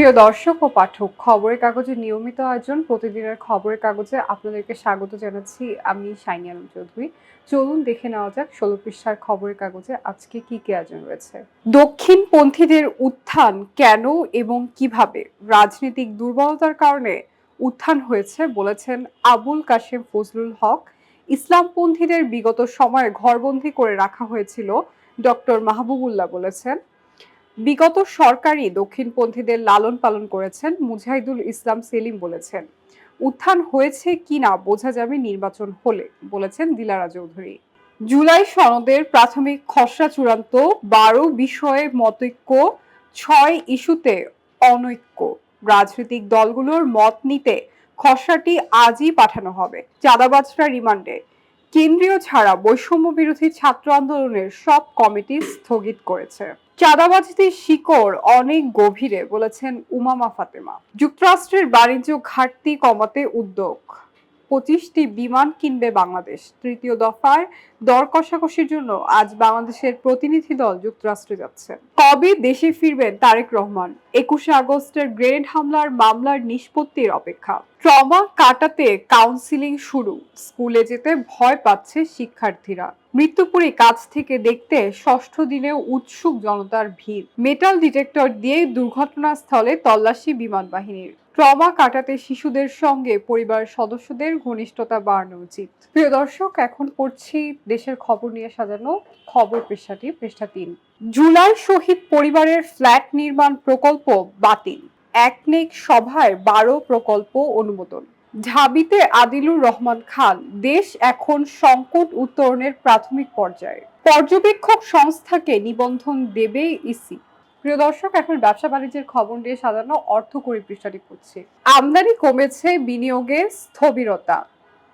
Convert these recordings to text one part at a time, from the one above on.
প্রিয় দর্শক ও পাঠক, খবরের কাগজের নিয়মিত আয়োজন, প্রতিদিনের খবরের কাগজে আপনাদেরকে স্বাগত জানাচ্ছি আমি শাইনি আলম চৌধুরী। চলুন দেখে নেওয়া যাক ষোলো পৃষ্ঠার খবরের কাগজে আজকে কি কি আয়োজন রয়েছে। দক্ষিণপন্থীদের উত্থান কেন এবং কীভাবে? রাজনৈতিক দুর্বলতার কারণে উত্থান হয়েছে বলেছেন আবুল কাশেম ফজলুল হক। ইসলামপন্থীদের বিগত সময়ে ঘরবন্দি করে রাখা হয়েছিল ডক্টর মাহবুবুল্লাহ বলেছেন। বিগত সরকারই দক্ষিণপন্থীদের লালন পালন করেছেন মুজাহিদুল ইসলাম সেলিম বলেছেন। উত্থান হয়েছে কিনা বোঝা যাবে নির্বাচন হলে, বলেছেন দিলারা চৌধুরী। জুলাই সনদের প্রাথমিক খসড়া চূড়ান্ত বারো বিষয়ে মতৈক্য, ছয় ইস্যুতে অনৈক্য। রাজনৈতিক দলগুলোর মত নিতে খসড়াটি আজই পাঠানো হবে। চাঁদাবাজরা রিমান্ডে। কেন্দ্রীয় ছাড়া বৈষম্য বিরোধী ছাত্র আন্দোলনের সব কমিটি স্থগিত করেছে। চাঁদাবাজিদের শিকড় অনেক গভীরে, বলেছেন উমামা ফাতেমা। যুক্তরাষ্ট্রের বাণিজ্য ঘাটতি কমাতে উদ্যোগ। পঁচিশটি বিমান কিনবে বাংলাদেশ। তৃতীয় দফায় দর কষাকষির জন্য আজ বাংলাদেশের প্রতিনিধি দল যুক্তরাষ্ট্রে যাচ্ছে। কবে দেশে ফিরবেন তারেক রহমান? একুশে আগস্টের গ্রেনেড হামলার মামলার নিষ্পত্তির অপেক্ষা। ট্রমা কাটাতে কাউন্সিলিং শুরু। স্কুলে যেতে ভয় পাচ্ছে শিক্ষার্থীরা। মৃত্যুপুরী কাছ থেকে দেখতে ষষ্ঠ দিনে উৎসুক জনতার ভিড়। মেটাল ডিটেক্টর দিয়ে দুর্ঘটনাস্থলে তল্লাশি বিমান বাহিনীর। ট্রমা কাটাতে শিশুদের সঙ্গে পরিবার সদস্যদের ঘনিষ্ঠতা বাড়ানো উচিত। প্রিয় দর্শক, এখন পড়ছি দেশের খবর নিয়ে সাজানো খবর পৃষ্ঠাটি, পৃষ্ঠা তিন। জুলাই শহীদ পরিবারের ফ্ল্যাট নির্মাণ প্রকল্প বাতিল। একনেক সভায় বারো প্রকল্প অনুমোদন। ঢাবিতে আদিলুর রহমান খান, দেশ এখন সংকট উত্তরণের প্রাথমিক পর্যায়ে। পর্যবেক্ষক সংস্থাকে নিবন্ধন দেবে ইসি। প্রিয় দর্শক, এখন ব্যবসা বাণিজ্যের খবর নিয়ে সাজানো অর্থকরী পৃষ্ঠাটি পড়ছে আমদানি কমেছে, বিনিয়োগে স্থবিরতা।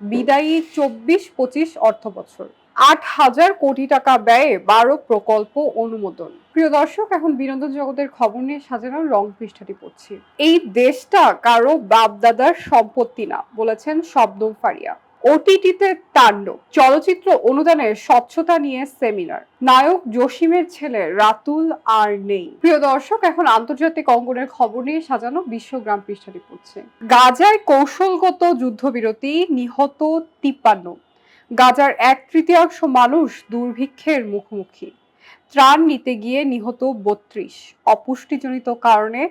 বিদায়ী চব্বিশ পঁচিশ অর্থ বছর আট হাজার কোটি টাকা ব্যয়ে বারো প্রকল্প অনুমোদন। প্রিয় দর্শক, এখন বিনোদন জগতের খবর নিয়ে সাজানো রং পৃষ্ঠাটি পড়ছি। এই দেশটা কারও বাপদাদার সম্পত্তি না, বলেছেন শব্দম ফারিয়া। ওটিটিতে তাণ্ডব, চলচ্চিত্র অনুদানের স্বচ্ছতা নিয়ে সেমিনার। নায়ক জসিমের ছেলে রাতুল আর নেই। প্রিয় দর্শক, এখন আন্তর্জাতিক অঙ্গনের খবর নিয়ে সাজানো বিশ্বগ্রাম পৃষ্ঠাটি পড়ছে। গাজায় কৌশলগত যুদ্ধবিরতি নিহত তিপ্পান্ন। গাজার এক তৃতীয়াংশ মানুষ দুর্ভিক্ষের মুখোমুখি। ত্রাণ নিতে গিয়ে নিহত বত্রিশ, অপুষ্টিজনিত কারণে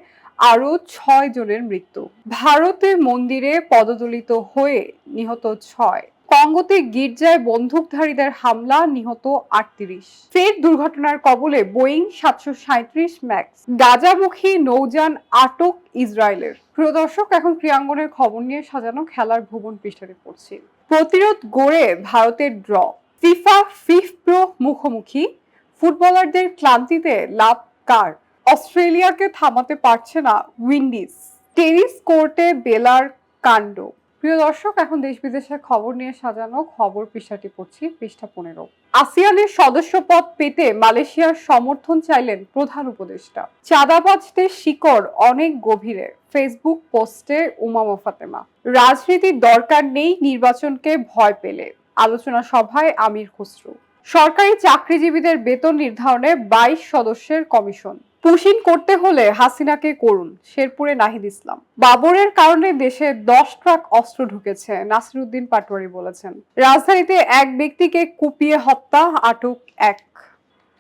আরও ছয় জনের মৃত্যু। ভারতে মন্দিরে পদদলিত হয়ে নিহত ছয়। কঙ্গোতে গির্জায় বন্দুকধারীদের হামলা, নিহত আটত্রিশ। ফের দুর্ঘটনার কবলে বোয়িং সাতশো সাঁত্রিশ ম্যাক্স। গাজামুখী নৌযান আটক ইসরায়েলের। প্রিয় দর্শক, এখন ক্রিয়াঙ্গনের খবর নিয়ে সাজানো খেলার ভুবন পৃষ্ঠাটি পড়ছি প্রতিরোধ গড়ে ভারতের ড্র। ফিফা ফিফ প্রো মুখোমুখি। ফুটবলারদের ক্লান্তিতে লাভ কার? অস্ট্রেলিয়াকে থামাতে পারছে না উইন্ডিজ। টেনিস কোর্টে বেলার কাণ্ড। প্রিয় দর্শক, এখন দেশ বিদেশের খবর নিয়ে সাজানো খবর পৃষ্ঠাটি পড়ছি পৃষ্ঠা পনেরো। আসিয়ানের সদস্য পদ পেতে মালয়েশিয়ার সমর্থন চাইলেন প্রধান উপদেষ্টা। চাঁদাবাজদের শিকড় অনেক গভীরে, ফেসবুক পোস্টে উমামা ফাতেমা। রাজনীতির দরকার নেই, নির্বাচনকে ভয় পেলে। আলোচনা সভায় আমির খসরু। সরকারি চাকরিজীবীদের বেতন নির্ধারণে বাইশ সদস্যের কমিশন। পুশিন করতে হলে হাসিনাকে করুন, শেরপুরে নাহিদ ইসলাম। বাবরের কারণে দেশে দশ ট্রাক অস্ত্র ঢুকেছে, নাসিরুদ্দিন পাটোয়ারি বলেছেন। রাজধানীতে এক ব্যক্তিকে কুপিয়ে হত্যা, আটক এক।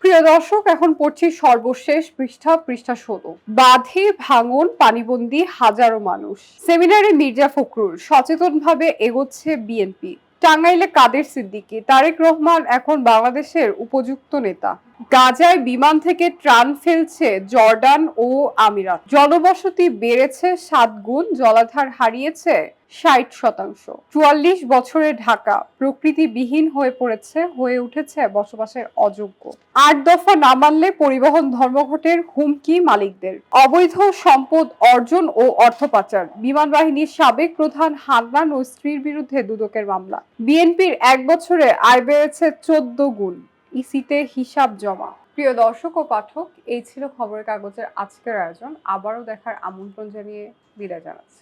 প্রিয় দর্শক, এখন পড়ছি সর্বশেষ পৃষ্ঠা পৃষ্ঠা ষোলো। বাঁধে, ভাঙন, পানিবন্দি হাজারো মানুষ। সেমিনারে মির্জা ফখরুল সচেতনভাবে এগোচ্ছে বিএনপি। টাঙ্গাইলে কাদের সিদ্দিকী? তারেক রহমান এখন বাংলাদেশের উপযুক্ত নেতা। গাজায় বিমান থেকে ত্রাণ ফেলছে জর্ডান ও আমিরাত। জনবসতি বেড়েছে সাত গুণ, জলাধার হারিয়েছে ষাট শতাংশ। চুয়াল্লিশ বছরে ঢাকা প্রকৃতিবিহীন হয়ে পড়েছে, হয়ে উঠেছে বসবাসের অযোগ্য। আট দফা না মানলে পরিবহন ধর্মঘটের হুমকি মালিকদের। অবৈধ সম্পদ অর্জন ও অর্থ পাচার। বিমান বাহিনীর সাবেক প্রধান হান্নান ও স্ত্রীর বিরুদ্ধে দুদকের মামলা। বিএনপির এক বছরে আয় বেড়েছে চোদ্দ গুণ। ইসিতে হিসাব জমা। প্রিয় দর্শক ও পাঠক, এই ছিল খবরের কাগজের আজকের আয়োজন। আবারও দেখার আমন্ত্রণ জানিয়ে বিদায় জানাচ্ছি।